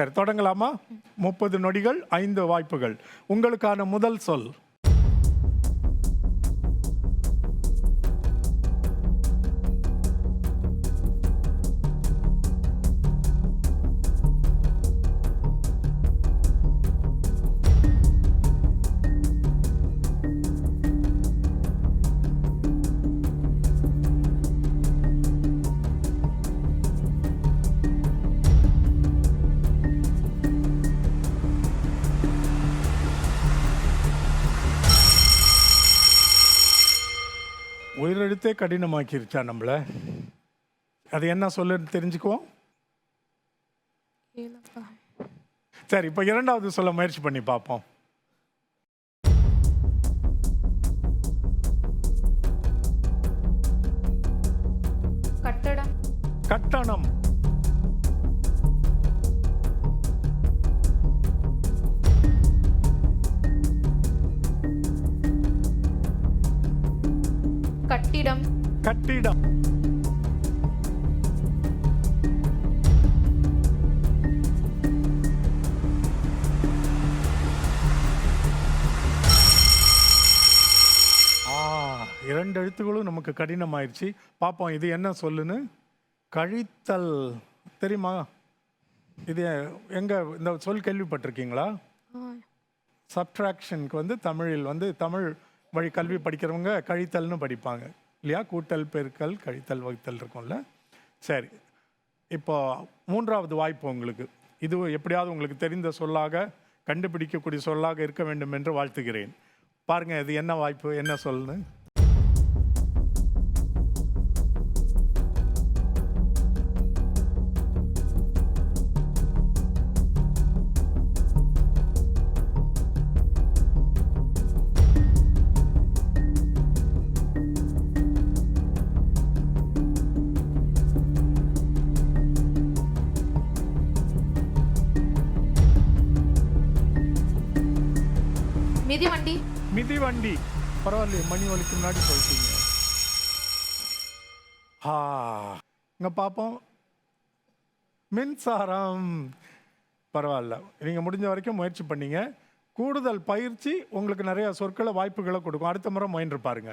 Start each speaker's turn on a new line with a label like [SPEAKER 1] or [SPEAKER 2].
[SPEAKER 1] சரி தொடங்கலாமா? முப்பது நொடிகள் ஐந்து வாய்ப்புகள். உங்களுக்கான முதல் சொல். உயிரெழுத்தே கடினமாக்கிருச்சா நம்மள? அது என்ன சொல்லுன்னு தெரிஞ்சுக்குவோம்? சரி இப்போ இரண்டாவது சொல்ல முயற்சி பண்ணி பார்ப்போம்.
[SPEAKER 2] கட்டடம்.
[SPEAKER 1] கட்டணம்.
[SPEAKER 2] கட்டிடம்.
[SPEAKER 1] கட்டிடம். ஆ இரண்டு எழுத்துக்களும் நமக்கு கடினமாயிருச்சு. பார்ப்போம் இது என்ன சொல்லுன்னு? கழித்தல். தெரியுமா? இது எங்க இந்த சொல் கேள்விப்பட்டிருக்கீங்களா? சப்ட்ராக்ஷனுக்கு வந்து தமிழில் வந்து தமிழ் வழி கல்வி படிக்கிறவங்க கழித்தல்னு படிப்பாங்க. இல்லையா? கூட்டல் பெருக்கல் கழித்தல் வகுத்தல் இருக்கும்ல. சரி. இப்போ மூன்றாவது வாய்ப்பு உங்களுக்கு. இது எப்படியாவது உங்களுக்கு தெரிந்த சொல்லாக கண்டுபிடிக்கக்கூடிய சொல்லாக இருக்க வேண்டும் என்று வாழ்த்துகிறேன். பாருங்கள் இது என்ன வாய்ப்பு என்ன சொல்லுன்னு
[SPEAKER 2] மிதிவண்டி
[SPEAKER 1] மிதிவண்டி பரவாயில்லையே மணி வலிக்கு முன்னாடி சொல்லிட்டீங்க ஆ. இங்க பார்ப்போம் மின்சாரம். பரவாயில்ல. நீங்கள் முடிஞ்ச வரைக்கும் முயற்சி பண்ணீங்க. கூடுதல் பயிற்சி உங்களுக்கு நிறைய சொற்களை வாய்ப்புகளை கொடுக்கும். அடுத்த முறை முயன்று பாருங்க.